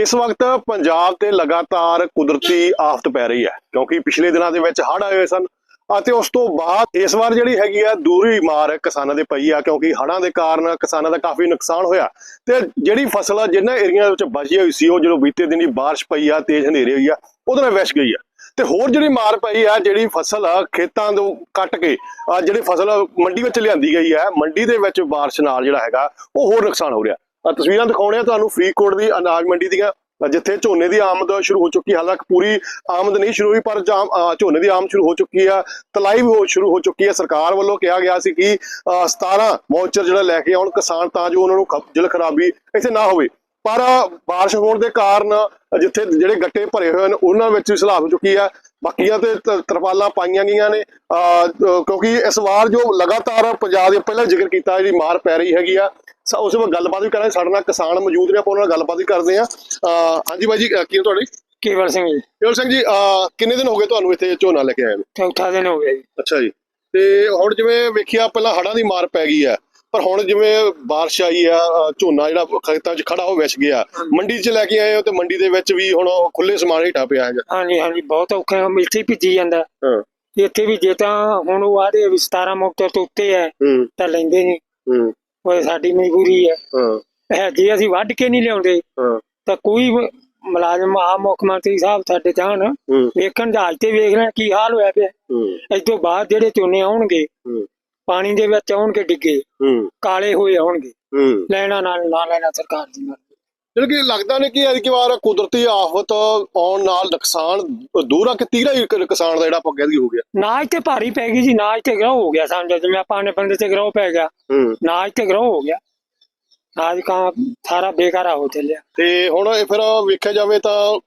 ਇਸ ਵਕਤ ਪੰਜਾਬ ਤੇ ਲਗਾਤਾਰ ਕੁਦਰਤੀ ਆਫਤ ਪੈ ਰਹੀ ਹੈ, ਕਿਉਂਕਿ ਪਿਛਲੇ ਦਿਨਾਂ ਦੇ ਵਿੱਚ ਹੜ੍ਹ ਆਏ ਹੋਏ ਸਨ ਅਤੇ ਉਸ ਤੋਂ ਬਾਅਦ ਇਸ ਵਾਰ ਜਿਹੜੀ ਹੈਗੀ ਆ ਦੂਰੀ ਮਾਰ ਕਿਸਾਨਾਂ ਦੇ ਪਈ ਆ, ਕਿਉਂਕਿ ਹੜ੍ਹਾਂ ਦੇ ਕਾਰਨ ਕਿਸਾਨਾਂ ਦਾ ਕਾਫੀ ਨੁਕਸਾਨ ਹੋਇਆ ਤੇ ਜਿਹੜੀ ਫਸਲ ਆ, ਜਿੰਨਾ ਏਰੀਆ ਵਿੱਚ ਬਚੀ ਹੋਈ ਸੀ, ਉਹ ਜਦੋਂ ਬੀਤੇ ਦਿਨੀ ਬਾਰਿਸ਼ ਪਈ ਆ, ਤੇਜ਼ ਹਨੇਰੇ ਹੋਈ ਆ, ਉਹਦੇ ਨਾਲ ਵਹਿਸ਼ ਗਈ ਆ। ਤੇ ਹੋਰ ਜਿਹੜੀ ਮਾਰ ਪਈ ਆ, ਜਿਹੜੀ ਫਸਲ ਖੇਤਾਂ ਤੋਂ ਕੱਟ ਕੇ ਜਿਹੜੀ ਫਸਲ ਮੰਡੀ ਵਿੱਚ ਲਿਆਂਦੀ ਗਈ ਹੈ ਮੰਡੀ ਦੇ ਵਿੱਚ ਬਾਰਿਸ਼ ਨਾਲ ਜਿਹੜਾ ਹੈਗਾ, ਉਹ ਹੋਰ ਨੁਕਸਾਨ ਹੋ ਰਿਹਾ। ਤਸਵੀਰਾਂ ਦਿਖਾਉਣੇ ਆ ਤੁਹਾਨੂੰ ਫਰੀਦਕੋਟ ਦੀ ਅਨਾਜ ਮੰਡੀ ਦੀਆਂ। ਜਿੱਥੇ ਝੋਨੇ ਦੀ ਆਮਦ ਸ਼ੁਰੂ ਹੋ ਚੁੱਕੀ ਹਾਲਾਂਕਿ ਪੂਰੀ ਆਮਦ ਨਹੀਂ ਸ਼ੁਰੂ ਹੋਈ ਪਰ ਝੋਨੇ ਦੀ ਆਮਦ ਸ਼ੁਰੂ ਹੋ ਚੁੱਕੀ ਆ ਤਲਾਈ ਵੀ ਸ਼ੁਰੂ ਹੋ ਚੁੱਕੀ ਹੈ। ਸਰਕਾਰ ਵੱਲੋਂ ਕਿਹਾ ਗਿਆ ਸੀ ਕਿ ਅ, 17 ਮੌਚਰ ਜਿਹੜਾ ਲੈ ਕੇ ਆਉਣ ਕਿਸਾਨ ਤਾਂ ਜੋ ਉਹਨਾਂ ਨੂੰ ਜਲ ਖਰਾਬੀ ਇੱਥੇ ਨਾ ਹੋਵੇ। ਪਰ ਬਾਰਿਸ਼ ਹੋਣ ਦੇ ਕਾਰਨ ਜਿੱਥੇ ਜਿਹੜੇ ਗੱਟੇ ਭਰੇ ਹੋਏ ਹਨ ਉਹਨਾਂ ਵਿੱਚ ਵੀ ਸਲਾਹ ਹੋ ਚੁੱਕੀ ਹੈ। ਬਾਕੀਆਂ ਤੇ ਤਰਪਾਲਾਂ ਪਾਈਆਂ ਗਈਆਂ ਨੇ। ਅ, ਕਿਉਂਕਿ ਇਸ ਵਾਰ ਜੋ ਲਗਾਤਾਰ ਪੰਜਾਬ ਦੇ ਪਹਿਲਾਂ ਜ਼ਿਕਰ ਕੀਤਾ ਜਿਹੜੀ ਮਾਰ ਪੈ ਰਹੀ ਹੈਗੀ ਆ। ਉਸ ਵਿੱਚ ਗੱਲਬਾਤ ਵੀ ਕਰਾਂਗੇ। ਸਾਡੇ ਨਾਲ ਕਿਸਾਨ ਮੌਜੂਦ ਨੇ ਆਪਾਂ ਉਹਨਾਂ ਨਾਲ ਗੱਲਬਾਤ ਵੀ ਕਰਦੇ ਆ ਹਾਂਜੀ ਬਾਈ ਜੀ ਕੀ ਨਾਮ ਤੁਹਾਡੀ ਕੇਵਲ ਸਿੰਘ ਜੀ। ਕੇਵਲ ਸਿੰਘ ਜੀ ਕਿੰਨੇ ਦਿਨ ਹੋ ਗਏ ਤੁਹਾਨੂੰ ਇੱਥੇ ਝੋਨਾ ਲੈ ਕੇ ਆਏ ਨੂੰ? ਚੌਥਾ ਦਿਨ ਹੋ ਗਿਆ ਜੀ। ਅੱਛਾ ਜੀ। ਤੇ ਹੁਣ ਜਿਵੇਂ ਵੇਖਿਆ ਪਹਿਲਾਂ ਹੜ੍ਹਾਂ ਦੀ ਮਾਰ ਪੈ ਗਈ ਆ। ਪਰ ਹੁਣ ਜਿਵੇਂ ਬਾਰਿਸ਼ ਆਈ ਆ ਝੋਨਾ ਜਿਹੜਾ ਖੇਤਾਂ 'ਚ ਖੜਾ ਹੋ ਵਿਛ ਗਿਆ। ਮੰਡੀ 'ਚ ਲੈ ਕੇ ਆਏ ਹੋ ਤੇ ਮੰਡੀ ਦੇ ਵਿੱਚ ਵੀ ਹੁਣ ਖੁੱਲੇ ਸਮਾਨ ਹੇਠਾਂ ਪਿਆ ਹੈਗਾ। ਹਾਂਜੀ ਹਾਂਜੀ ਬਹੁਤ ਔਖਾ ਮਿੱਠੀ ਭਿੱਜੀ ਜਾਂਦਾ। ਹਾਂ। ਇੱਥੇ ਵੀ ਜੇ ਤਾਂ ਹੁਣ ਉਹ ਆਦੇ ਵੀ 17 ਮੁਕਤ ਤੋਂ ਉੱਤੇ ਹੈ ਹੂੰ। ਤਾਂ ਲੈਂਦੇ ਨਹੀਂ। ਹੂੰ। ਉਹ ਸਾਡੀ ਮਜਬੂਰੀ ਹੈ ਹਾਂ। ਹੈ ਜੇ ਅਸੀਂ ਵੱਢ ਕੇ ਨਹੀਂ ਲਿਆਉਂਦੇ ਹਾਂ। ਤਾਂ ਕੋਈ ਮੁਲਾਜ਼ਮ ਆ ਮੁੱਖ ਮੰਤਰੀ ਸਾਹਿਬ ਸਾਡੇ ਜਾਣ ਵੇਖਣ ਜਹਾਜ਼ ਤੇ ਵੇਖ ਰਹੇ ਕੀ ਹਾਲ ਹੋਇਆ ਪਿਆ। ਇਸ ਤੋਂ ਬਾਅਦ ਜਿਹੜੇ ਝੋਨੇ ਆਉਣਗੇ ਪਾਣੀ ਦੇ ਵਿੱਚ ਆਉਣਗੇ ਡਿੱਗੇ ਕਾਲੇ ਹੋਏ ਆਉਣਗੇ। ਲੈਣਾ ਨਾਲ ਨਾ ਲੈਣਾ ਸਰਕਾਰ ਦੀ ਮਰਜ਼ੀ ਜਿਹੜਾ ਕਿ ਲੱਗਦਾ ਨੇ ਕਿ ਅੱਜ ਵਾਰ ਕੁਦਰਤੀ ਆਫਤ ਆਉਣ ਨਾਲ ਨੁਕਸਾਨ ਦੂਰ ਕਿ ਤੀਰਾ ਹੀ ਕਿਸਾਨ ਦਾ ਜਿਹੜਾ ਆਪਾਂ ਕਹਿ ਦਈਏ ਹੋ ਗਿਆ। ਨਾ ਇੱਥੇ ਭਾਰੀ ਪੈ ਗਈ ਜੀ ਨਾ ਇੱਥੇ ਗਰੋ ਹੋ ਗਿਆ ਸਮਝੋ ਜਿਵੇਂ ਆਪਾਂ ਨੇ ਬੰਦੇ ਤੇ ਗਰੋ ਪੈ ਗਿਆ। ਹੂੰ। ਨਾ ਇੱਥੇ ਗਰੋ ਹੋ ਗਿਆ। ਅੱਜ ਕਾ ਸਾਰਾ ਬੇਕਾਰਾ ਹੋ ਚੱਲਿਆ ਤੇ ਹੁਣ ਇਹ ਫਿਰ ਵੇਖਿਆ ਜਾਵੇ ਤਾਂ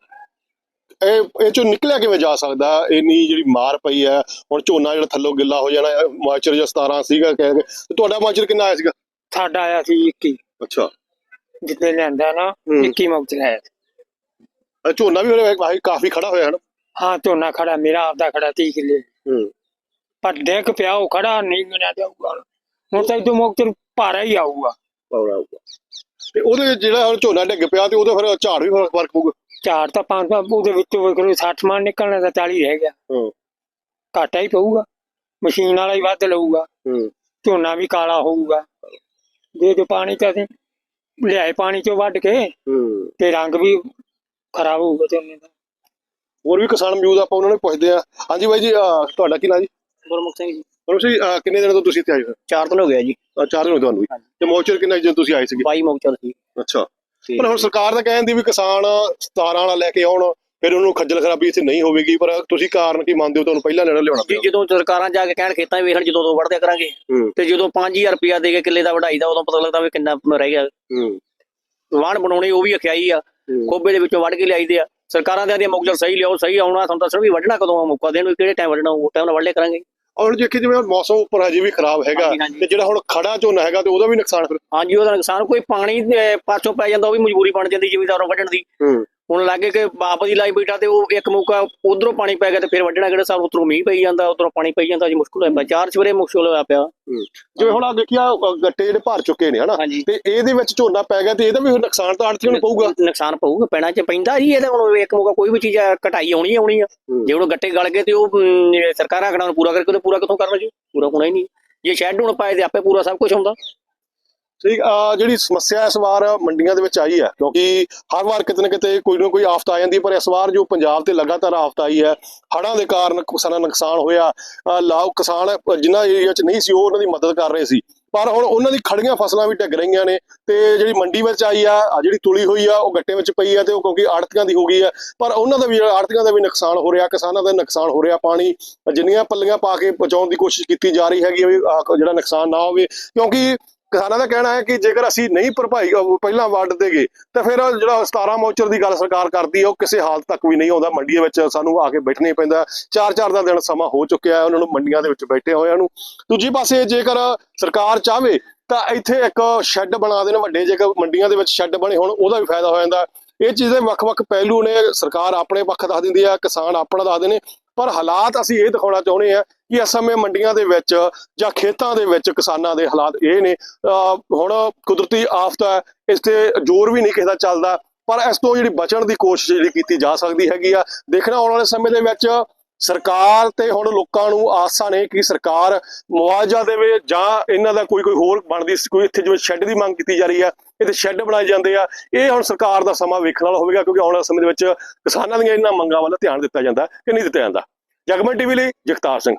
ਇਹ ਇਹ ਚੋਂ ਨਿਕਲਿਆ ਕਿਵੇਂ ਜਾ ਸਕਦਾ? ਇੰਨੀ ਜਿਹੜੀ ਮਾਰ ਪਈ ਹੈ ਹੁਣ ਝੋਨਾ ਜਿਹੜਾ ਥੱਲੋਂ ਗਿੱਲਾ ਹੋ ਜਾਣਾ ਮਾਚਰ ਜਾਂ 17 ਸੀਗਾ ਕਹਿ ਕੇ। ਤੇ ਤੁਹਾਡਾ ਮਾਚਰ ਕਿੰਨਾ ਆਇਆ ਸੀਗਾ? ਸਾਡਾ ਆਇਆ ਸੀ 21 ਅੱਛਾ। ਜਿੱਤੇ ਲਿਆਂਦਾ ਨਾ ਹੂੰ। 21 ਮੁਕਤ ਲਾਇਆ ਸੀ। ਝੋਨਾ ਵੀ ਵਾਹੀ ਕਾਫੀ ਖੜਾ ਹੋਇਆ ਹੈ ਨਾ ਹਾਂ ਝੋਨਾ ਖੜਾ ਮੇਰਾ ਆਪਦਾ ਖੜਾ 30 ਕਿੱਲੇ। ਹੂੰ। ਪਰ ਡੇਕ ਪਿਆ ਉਹ ਖੜਾ ਨਹੀਂ ਗਿਣਿਆ ਜਾਊਗਾ ਹੁਣ ਤਾਂ ਇਦੋਂ ਮੁਕਤ ਭਾਰਾ ਹੀ ਆਊਗਾ। ਪੌੜਾ ਹੋਊਗਾ ਤੇ ਉਹਦੇ ਜਿਹੜਾ ਹੁਣ ਝੋਨਾ ਡਿੱਗ ਪਿਆ ਤੇ ਉਹਦਾ ਫਿਰ ਝਾੜ ਵੀ ਫ਼ਰਕ ਫ਼ਰਕ ਪਊਗਾ? ਝਾੜ ਤਾਂ ਪੰਜ ਪੰਜ ਉਹਦੇ ਵਿੱਚੋਂ ਵੇਖ ਲਓ 60 ਮਣ ਨਿਕਲਣਾ ਤਾਂ 40 ਰਹਿ ਗਿਆ। ਹਾਂ। ਘਾਟਾ ਹੀ ਪਊਗਾ। ਮਸ਼ੀਨ ਵਾਲਾ ਹੀ ਵੱਧ ਲਊਗਾ। ਹੂੰ। ਝੋਨਾ ਵੀ ਕਾਲਾ ਹੋਊਗਾ। ਜੇ ਜੋ ਪਾਣੀ ਚ ਅਸੀਂ ਲਿਆਏ ਪਾਣੀ ਚੋਂ ਵੱਢ ਕੇ ਹੂੰ। ਤੇ ਰੰਗ ਵੀ ਖਰਾਬ ਹੋਊਗਾ ਝੋਨੇ ਦਾ ਹੋਰ ਵੀ ਕਿਸਾਨ ਮੌਜੂਦ ਆ, ਆਪਾਂ ਉਹਨਾਂ ਨੂੰ ਪੁੱਛਦੇ ਆ। ਹਾਂਜੀ ਬਾਈ ਜੀ ਅਹ, ਤੁਹਾਡਾ ਕੀ ਨਾਂ ਜੀ? ਗੁਰਮੁਖ ਸਿੰਘ ਜੀ। ਸੀ ਅਹ, ਕਿੰਨੇ ਦਿਨ ਤੋਂ ਤੁਸੀਂ ਇੱਥੇ ਆਏ ਹੋ? ਚਾਰ ਦਿਨ ਹੋ ਗਿਆ ਜੀ। ਅਹ, ਚਾਰ ਦਿਨ ਹੋ ਗਏ ਤੁਹਾਨੂੰ ਵੀ। ਤੇ ਮੌਚਰ ਕਿੰਨਾ ਜਦੋਂ ਤੁਸੀਂ ਆਏ ਸੀਗੇ? 22 ਮੌਚਰ ਸੀ। ਅੱਛਾ। ਤੇ ਪਰ ਹੁਣ ਸਰਕਾਰ ਤਾਂ ਕਹਿੰਦੀ ਵੀ ਕਿਸਾਨ 17 ਵਾਲਾ ਲੈ ਕੇ ਆਉਣ ਫਿਰ ਉਹਨੂੰ ਖੱਜਲ ਖਰਾਬੀ ਇੱਥੇ ਨਹੀਂ ਹੋਵੇਗੀ ਪਰ ਤੁਸੀਂ ਕਾਰਨ ਕੀ ਮੰਨਦੇ ਹੋ? ਤੁਹਾਨੂੰ ਪਹਿਲਾਂ ਲੈਣਾ ਲਿਆਉਣਾ ਜੀ ਪਿਆ ਜਦੋਂ ਸਰਕਾਰਾਂ ਜਾ ਕੇ ਕਹਿਣ ਖੇਤਾਂ ਵੇਖਣ ਜਦੋਂ ਤੋਂ ਵੜਦਿਆ ਕਰਾਂਗੇ ਤੇ ਜਦੋਂ 5000 ਰੁਪਇਆ ਦੇ ਕੇ ਕਿੱਲੇ ਦਾ ਵਢਾਈ ਦਾ ਉਦੋਂ ਪਤਾ ਲੱਗਦਾ ਵੀ ਕਿੰਨਾ ਰਹਿ ਗਿਆ। ਹੂੰ। ਵਾਹਣ ਬਣਾਉਣੇ ਉਹ ਵੀ ਅਖਿਆਈ ਆ। ਖੋਬੇ ਦੇ ਵਿੱਚੋਂ ਵੱਢ ਕੇ ਲਿਆਈਦੇ ਆ। ਸਰਕਾਰਾਂ ਦੇ ਆਂਦੀਆਂ ਮੌਕਜਲ ਸਹੀ ਲਿਆਓ ਸਹੀ ਆਉਣਾ ਤੁਹਾਨੂੰ ਦੱਸਣ ਵੀ ਵੱਢਣਾ ਕਦੋਂ ਆ ਮੌਕਾ ਦੇਣ ਵੀ ਕਿਹੜੇ ਟਾਈਮ ਵੱਢਣਾ ਉਹ ਟਾਈਮ ਨਾਲ ਵੱਢ ਲਿਆ ਕਰਾਂਗੇ। ਔਰ ਦੇਖੀ ਜਿਵੇਂ ਹੁਣ ਮੌਸਮ ਉੱਪਰ ਹਜੇ ਵੀ ਖਰਾਬ ਹੈਗਾ। ਤੇ ਜਿਹੜਾ ਹੁਣ ਖੜਾ ਝੋਨਾ ਹੈਗਾ ਤੇ ਉਹਦਾ ਵੀ ਨੁਕਸਾਨ ਫਿਰ? ਹਾਂਜੀ ਉਹਦਾ ਨੁਕਸਾਨ ਕੋਈ ਪਾਣੀ ਪਾਸੋਂ ਪੈ ਜਾਂਦਾ ਉਹ ਵੀ ਮਜਬੂਰੀ ਬਣ ਜਾਂਦੀ ਜ਼ਿਮੀਦਾਰਾਂ ਵੱਢਣ ਦੀ। ਹੁਣ ਲੱਗੇ ਕਿ ਬਾਪ ਦੀ ਲਾਈ ਬੈਠਾ ਤੇ ਉਹ ਇੱਕ ਮੌਕਾ ਉਧਰੋਂ ਪਾਣੀ ਪੈ ਗਿਆ ਤੇ ਫਿਰ ਵੱਢਣਾ ਕਿਹੜਾ ਸਾਲ ਉਧਰੋਂ ਮੀਂਹ ਪਈ ਜਾਂਦਾ ਉਧਰੋਂ ਪਾਣੀ ਪਈ ਜਾਂਦਾ ਜੀ ਮੁਸ਼ਕਲ ਹੋਇਆ ਚਾਰ ਸਵੇਰੇ ਮੁਸ਼ਕਲ ਹੋਇਆ ਪਿਆ। ਜਿਵੇਂ ਹੁਣ ਆ ਦੇਖਿਆ ਗੱਟੇ ਜਿਹੜੇ ਭਰ ਚੁੱਕੇ ਨੇ ਹਨਾ? ਤੇ ਇਹਦੇ ਵਿੱਚ ਝੋਨਾ ਪੈ ਗਿਆ ਤੇ ਇਹਦਾ ਵੀ ਨੁਕਸਾਨ ਤਾਂ ਆੜਤੀਆਂ ਨੂੰ ਪਊਗਾ। ਨੁਕਸਾਨ ਪਊਗਾ ਪੈਣਾ ਚ ਪੈਂਦਾ ਜੀ ਇਹਦਾ ਹੁਣ ਇੱਕ ਮੌਕਾ ਕੋਈ ਵੀ ਚੀਜ਼ ਆ, ਘਟਾਈ ਆਉਣੀ ਹੀ ਆਉਣੀ ਆ। ਹੂੰ। ਜੇ ਉਹ ਗੱਟੇ ਗਲ ਗਏ ਤੇ ਉਹ ਸਰਕਾਰਾਂ ਆਖਣਾ ਪੂਰਾ ਕਰਕੇ ਉਹਨੇ ਪੂਰਾ ਕਿੱਥੋਂ ਕਰਨਾ ਜੀ ਪੂਰਾ ਹੋਣਾ ਹੀ ਨਹੀਂ। ਜੇ ਸ਼ੈੱਡ ਹੁਣ ਪਾਏ ਤੇ ਆਪੇ ਪੂਰਾ ਸਭ ਕੁਝ ਹੁੰਦਾ। ਠੀਕ, ਆ ਜਿਹੜੀ ਸਮੱਸਿਆ ਇਸ ਵਾਰ ਮੰਡੀਆਂ ਦੇ ਵਿੱਚ ਆਈ ਹੈ, ਕਿਉਂਕਿ ਹਰ ਵਾਰ ਕਿਤੇ ਨਾ ਕਿਤੇ ਕੋਈ ਨਾ ਕੋਈ ਆਫਤ ਆ ਜਾਂਦੀ ਪਰ ਇਸ ਵਾਰ ਜੋ ਪੰਜਾਬ ਤੇ ਲਗਾਤਾਰ ਆਫਤ ਆਈ ਹੈ, ਹੜ੍ਹਾਂ ਦੇ ਕਾਰਨ ਕਿਸਾਨਾਂ ਦਾ ਨੁਕਸਾਨ ਹੋਇਆ ਲਾਓ ਕਿਸਾਨ ਜਿਨ੍ਹਾਂ ਏਰੀਆ 'ਚ ਨਹੀਂ ਸੀ, ਉਹ ਉਹਨਾਂ ਦੀ ਮਦਦ ਕਰ ਰਹੇ ਸੀ। ਪਰ ਹੁਣ ਉਹਨਾਂ ਦੀ ਖੜੀਆਂ ਫਸਲਾਂ ਵੀ ਡਿੱਗ ਰਹੀਆਂ ਨੇ ਤੇ ਜਿਹੜੀ ਮੰਡੀ ਵਿੱਚ ਆਈ ਆ ਜਿਹੜੀ ਤੁਲੀ ਹੋਈ ਆ, ਉਹ ਗੱਟੇ ਵਿੱਚ ਪਈ ਆ ਤੇ ਉਹ ਕਿਉਂਕਿ ਆੜਤੀਆਂ ਦੀ ਹੋ ਗਈ ਆ, ਪਰ ਉਹਨਾਂ ਦਾ ਵੀ, ਆੜਤੀਆਂ ਦਾ ਵੀ ਨੁਕਸਾਨ ਹੋ ਰਿਹਾ, ਕਿਸਾਨਾਂ ਦਾ ਨੁਕਸਾਨ ਹੋ ਰਿਹਾ ਪਾਣੀ, ਜਿੰਨੀਆਂ ਪੱਲੀਆਂ ਪਾ ਕੇ ਬਚਾਉਣ ਦੀ ਕੋਸ਼ਿਸ਼ ਕੀਤੀ ਜਾ ਰਹੀ ਹੈਗੀ ਵੀ, ਆਹ ਜਿਹੜਾ ਨੁਕਸਾਨ ਨਾ ਹੋਵੇ, ਕਿਉਂਕਿ ਕਿਸਾਨਾਂ ਦਾ ਕਹਿਣਾ ਹੈ ਕਿ ਜੇਕਰ ਅਸੀਂ ਨਹੀਂ ਭਰਪਾਈ ਪਹਿਲਾਂ ਵੱਢ ਦੇਗੇ ਤਾਂ ਫਿਰ ਜਿਹੜਾ 17 ਮੋਚਰ ਦੀ ਗੱਲ ਸਰਕਾਰ ਕਰਦੀ ਹੈ, ਉਹ ਕਿਸੇ ਹਾਲਤ ਤੱਕ ਵੀ ਨਹੀਂ ਆਉਂਦਾ। ਮੰਡੀਆਂ ਵਿੱਚ ਸਾਨੂੰ ਆ ਕੇ ਬੈਠਣਾ ਹੀ ਪੈਂਦਾ। ਚਾਰ ਚਾਰ ਦਾ ਦਿਨ ਸਮਾਂ ਹੋ ਚੁੱਕਿਆ ਹੈ, ਉਹਨਾਂ ਨੂੰ ਮੰਡੀਆਂ ਦੇ ਵਿੱਚ ਬੈਠੇ ਹੋਇਆਂ ਨੂੰ। ਦੂਜੀ ਪਾਸੇ ਜੇਕਰ ਸਰਕਾਰ ਚਾਹਵੇ, ਤਾਂ ਇੱਥੇ ਇੱਕ ਸ਼ੈੱਡ ਬਣਾ ਦੇਣ, ਵੱਡੇ ਜੇਕਰ ਮੰਡੀਆਂ ਦੇ ਵਿੱਚ ਸ਼ੈੱਡ ਬਣੇ ਹੋਣ, ਉਹਦਾ ਵੀ ਫਾਇਦਾ ਹੋ ਜਾਂਦਾ। ਇਹ ਚੀਜ਼ ਦੇ ਵੱਖ-ਵੱਖ ਪਹਿਲੂ ਨੇ, ਸਰਕਾਰ ਆਪਣੇ ਪੱਖ ਦੱਸ ਦਿੰਦੀ ਆ ਕਿਸਾਨ ਆਪਣਾ ਦੱਸਦੇ ਨੇ ਪਰ ਹਾਲਾਤ ਅਸੀਂ ਇਹ ਦਿਖਾਉਣਾ ਚਾਹੁੰਦੇ ਆ ਕਿ ਇਸ ਸਮੇਂ ਮੰਡੀਆਂ ਦੇ ਵਿੱਚ ਜਾਂ ਖੇਤਾਂ ਦੇ ਵਿੱਚ ਕਿਸਾਨਾਂ ਦੇ ਹਾਲਾਤ ਇਹ ਨੇ। ਅਹ ਹੁਣ ਕੁਦਰਤੀ ਆਫਤ ਹੈ, ਇਸ ਤੇ ਜ਼ੋਰ ਵੀ ਨਹੀਂ ਕਿਸੇ ਦਾ ਚੱਲਦਾ। ਪਰ ਇਸ ਤੋਂ ਜਿਹੜੀ ਬਚਣ ਦੀ ਕੋਸ਼ਿਸ਼ ਜਿਹੜੀ ਕੀਤੀ ਜਾ ਸਕਦੀ ਹੈਗੀ ਆ, ਦੇਖਣਾ ਆਉਣ ਵਾਲੇ ਸਮੇਂ ਦੇ ਵਿੱਚ ਸਰਕਾਰ ਤੇ ਹੁਣ ਲੋਕਾਂ ਨੂੰ ਆਸਾਂ ਨੇ ਕਿ ਸਰਕਾਰ ਮੁਆਵਜ਼ਾ ਦੇਵੇ ਜਾਂ ਇਹਨਾਂ ਦਾ ਕੋਈ ਕੋਈ ਹੋਰ ਬਣਦੀ ਕੋਈ ਇੱਥੇ ਜਿਵੇਂ ਸ਼ੈੱਡ ਦੀ ਮੰਗ ਕੀਤੀ ਜਾ ਰਹੀ ਆ ਇੱਥੇ ਸ਼ੈੱਡ ਬਣਾਏ ਜਾਂਦੇ ਆ, ਇਹ ਹੁਣ ਸਰਕਾਰ ਦਾ ਸਮਾਂ ਵੇਖਣ ਵਾਲਾ ਹੋਵੇਗਾ ਕਿਉਂਕਿ ਆਉਣ ਵਾਲੇ ਸਮੇਂ ਦੇ ਵਿੱਚ ਕਿਸਾਨਾਂ ਦੀਆਂ ਇਹਨਾਂ ਮੰਗਾਂ ਵੱਲ ਧਿਆਨ ਦਿੱਤਾ ਜਾਂਦਾ, ਕਿ ਨਹੀਂ ਦਿੱਤਾ ਜਾਂਦਾ। ਜਗਮਨ ਟੀਵੀ ਲਈ ਜਗਤਾਰ ਸਿੰਘ।